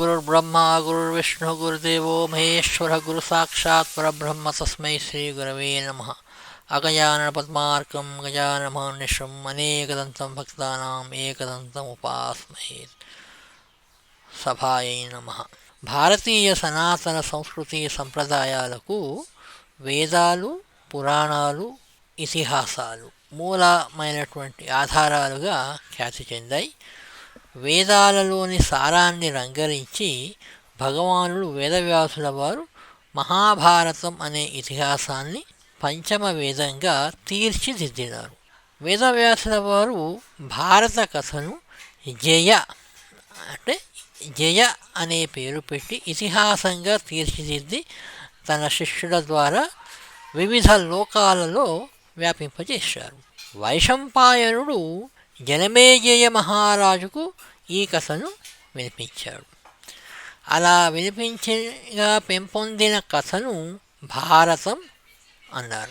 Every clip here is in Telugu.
గురుర్బ్రహ్మ గురుర్విష్ణు గురుదేవో మహేశ్వర గురు సాక్షాత్ పరబ్రహ్మ తస్మై శ్రీ గురవే నమ అగజానన పద్మార్కం గజానమహర్నిషం అనేకదంతం భక్తానాం ఏకదంతం ఉపాస్మై సభాయై నమ భారతీయ సనాతన సంస్కృతి సంప్రదాయాలకు వేదాలు పురాణాలు ఇతిహాసాలు మూలమైనటువంటి ఆధారాలుగా ఖ్యాతి చెందాయి। వేదాలలోని సారాన్ని రంగరించి భగవానుడు వేదవ్యాసుల వారు మహాభారతం అనే ఇతిహాసాన్ని పంచమ వేదంగా తీర్చిదిద్దినారు. వేదవ్యాసుల వారు భారత కథను జయ అంటే జయ అనే పేరు పెట్టి ఇతిహాసంగా తీర్చిదిద్ది తన శిష్యుల ద్వారా వివిధ లోకాలలో వ్యాపింపజేశారు. వైశంపాయనుడు జనమేజయ మహారాజుకు ఈ కథను వినిపించాడు. అలా వినిపించగా పెంపొందిన కథను భారతం అన్నారు.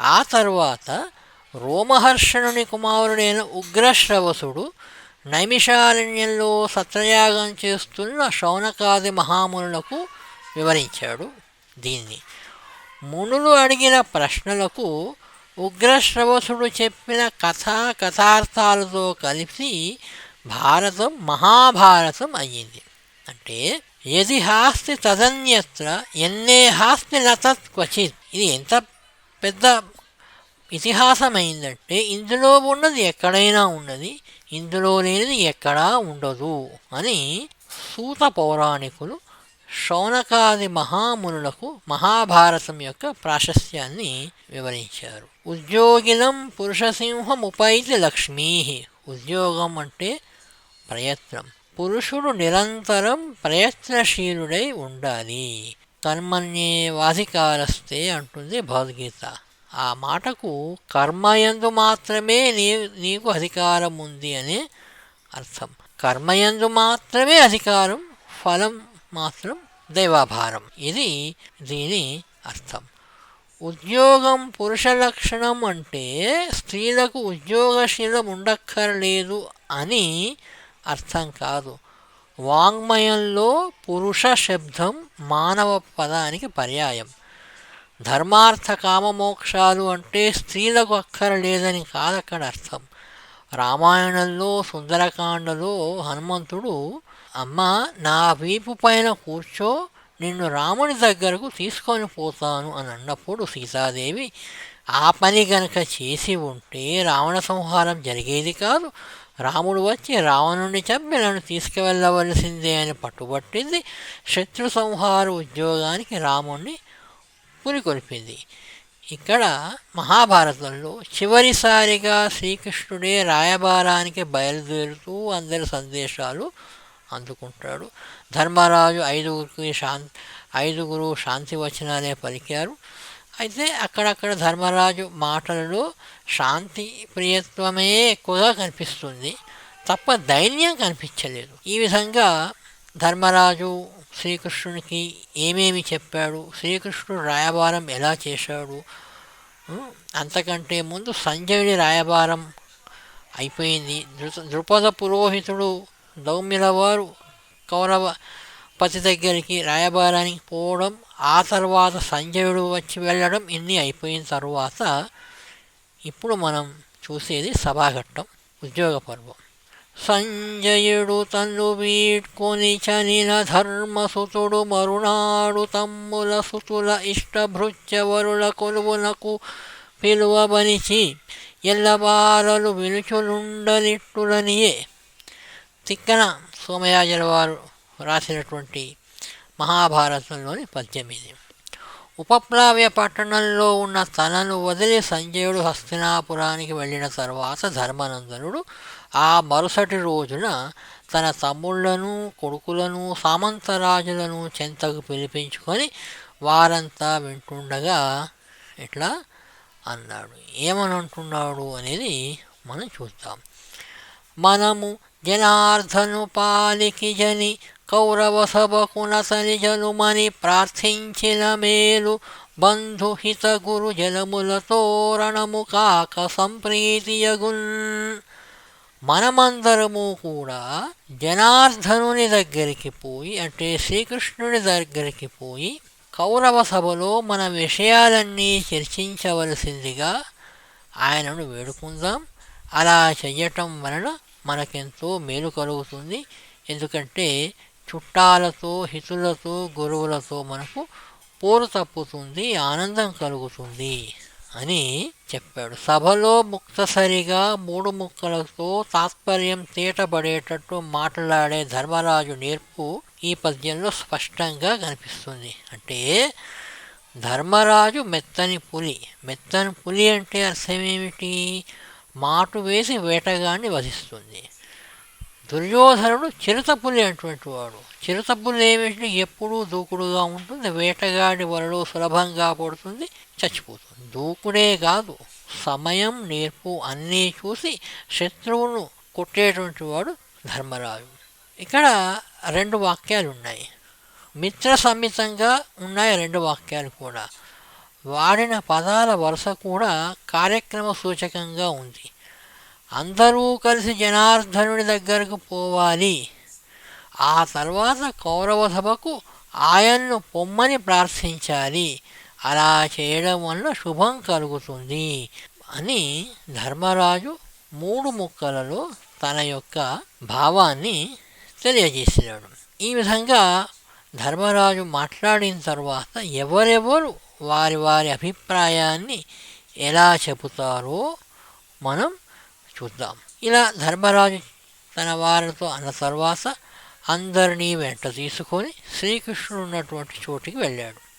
ఆ తర్వాత రోమహర్షణుని కుమారుడైన ఉగ్రశ్రవసుడు నైమిషారణ్యంలో సత్రయాగం చేస్తున్న శౌనకాది మహామునులకు వివరించాడు దీన్ని. మునులు అడిగిన ప్రశ్నలకు ఉగ్రశ్రవసుడు చెప్పిన కథా కథార్థాలతో కలిసి భారతం మహాభారతం అయ్యింది. అంటే ఎది హాస్తి తదన్యత్ర ఎన్నే హాస్తి నతత్ క్వచిత్. ఇది ఎంత పెద్ద ఇతిహాసమైందంటే ఇందులో ఉన్నది ఎక్కడైనా ఉన్నది ఇందులో లేనిది ఎక్కడా ఉండదు అని సూత పౌరాణికులు శౌనకాది మహామునులకు మహాభారతం యొక్క ప్రాశస్త్యాన్ని వివరించారు. ఉద్యోగినం పురుషసింహముపైతి లక్ష్మీ. ఉద్యోగం అంటే ప్రయత్నం. పురుషుడు నిరంతరం ప్రయత్నశీలుడై ఉండాలి. కర్మణ్యే వాధికారస్తే అంటుంది భగవద్గీత. ఆ మాటకు కర్మయందు మాత్రమే నీ నీకు అధికారం ఉంది అనే అర్థం. కర్మయందు మాత్రమే అధికారం ఫలం మాత్రం దైవాభారం. ఇది దీని అర్థం. ఉద్యోగం పురుష లక్షణం అంటే స్త్రీలకు ఉద్యోగశీలం ఉండక్కర్లేదు అని అర్థం కాదు. వాంగ్మయంలో పురుష శబ్దం మానవ పదానికి పర్యాయం. ధర్మార్థ కామమోక్షాలు అంటే స్త్రీలకు అక్కరలేదని కాదక్కడ అర్థం రామాయణంలో సుందరకాండలో హనుమంతుడు అమ్మ నా వీపు పైన కూర్చో నిన్ను రాముని దగ్గరకు తీసుకొని పోతాను అని అన్నప్పుడు సీతాదేవి ఆ పని గనక చేసి ఉంటే రావణ సంహారం జరిగేది కాదు. రాముడు వచ్చి రావణుని చంపి నన్ను తీసుకువెళ్ళవలసిందే అని పట్టుబట్టింది. శత్రు సంహార ఉద్యోగానికి రాముణ్ణి పురికొల్పింది. ఇక్కడ మహాభారతంలో చివరిసారిగా శ్రీకృష్ణుడే రాయబారానికి బయలుదేరుతూ అందరి సందేశాలు అందుకుంటాడు. ధర్మరాజు ఐదుగురికి శాం ఐదుగురు శాంతి వచనాలే పలికారు. అయితే అక్కడక్కడ ధర్మరాజు మాటలలో శాంతి ప్రియత్వమే ఎక్కువగా కనిపిస్తుంది. తప్ప దైన్యం కనిపించలేదు. ఈ విధంగా ధర్మరాజు శ్రీకృష్ణునికి ఏమేమి చెప్పాడు? శ్రీకృష్ణుడు రాయబారం ఎలా చేశాడు? అంతకంటే ముందు సంజయుడి రాయబారం అయిపోయింది. ద్రుపద పురోహితుడు దౌమ్యుల వారు కౌరవ పతి దగ్గరికి రాయబారానికి పోవడం ఆ తర్వాత సంజయుడు వచ్చి వెళ్ళడం ఇన్ని అయిపోయిన తర్వాత ఇప్పుడు మనం చూసేది సభాఘట్టం ఉద్యోగ పర్వం. సంజయుడు తన్ను వీడ్కొని చనిన ధర్మసుతుడు మరునాడు తమ్ముల సుతుల ఇష్టభృత్యవరుల కొలువునకు పిలువబనిచి ఎల్లబారలు విలుచులుండలిట్టులనియే తిక్కన సోమయాజుల వారు రాసినటువంటి మహాభారతంలోని పద్యం ఇది. ఉపప్లావ్య పట్టణంలో ఉన్న తనను వదిలి సంజయుడు హస్తినాపురానికి వెళ్ళిన తర్వాత ధర్మనందనుడు ఆ మరుసటి రోజున తన తమ్ముళ్ళను కొడుకులను సామంతరాజులను చెంతకు పిలిపించుకొని వారంతా వింటుండగా ఇట్లా అన్నాడు. ఏమని అంటున్నాడు అనేది మనం చూద్దాం. మనము జనార్దనుపాలికి జని కౌరవ సభకునతని జనుమని ప్రార్థించిన మేలు బంధుహిత గురు జలముల తోరణము కాక సంప్రీతియగున్. మనమందరము కూడా జనార్దనుని దగ్గరికి పోయి అంటే శ్రీకృష్ణుని దగ్గరికి పోయి కౌరవ సభలో మన విషయాలన్నీ చర్చించవలసిందిగా ఆయనను వేడుకుందాం. అలా చెయ్యటం వలన మనకెంతో మేలు కలుగుతుంది. ఎందుకంటే చుట్టాలతో హితులతో గురువులతో మనకు పోరు తప్పుతుంది ఆనందం కలుగుతుంది అని చెప్పాడు. సభలో ముక్తసరిగా మూడు ముక్కలతో తాత్పర్యం తేటబడేటట్టు మాట్లాడే ధర్మరాజు నేర్పు ఈ పద్యంలో స్పష్టంగా కనిపిస్తుంది. అంటే ధర్మరాజు మెత్తని పులి. మెత్తని పులి అంటే అర్థమేమిటి మాటు వేసి వేటగాన్ని వధిస్తుంది. దుర్యోధనుడు చిరుతపులి అటువంటి వాడు. చిరుతపులి ఏమిటి? ఎప్పుడూ దూకుడుగా ఉంటుంది వేటగాడి వలలో సులభంగా పడుతుంది చచ్చిపోతుంది. దూకుడే కాదు సమయం నేర్పు అన్నీ చూసి శత్రువును కొట్టేటువంటి వాడు ధర్మరాజు. ఇక్కడ రెండు వాక్యాలు ఉన్నాయి మిత్ర సమితంగా ఉన్నాయి రెండు వాక్యాలు కూడా. వాడిన పదాల వరుస కూడా కార్యక్రమ సూచకంగా ఉంది. అందరూ కలిసి జనార్దనుడి దగ్గరకు పోవాలి. ఆ తర్వాత కౌరవ సభకు ఆయన్ను పొమ్మని ప్రార్థించాలి. అలా చేయడం వల్ల శుభం కలుగుతుంది అని ధర్మరాజు మూడు ముక్కలలో తన యొక్క భావాన్ని తెలియజేసినాడు ఈ విధంగా ధర్మరాజు మాట్లాడిన తర్వాత ఎవరెవరు వారి వారి అభిప్రాయాన్ని ఎలా చెబుతారో మనం చూద్దాం. ఇలా ధర్మరాజు తన వారితో అన్న తర్వాత అందరినీ వెంట తీసుకొని శ్రీకృష్ణుడు ఉన్నటువంటి చోటికి వెళ్ళాడు.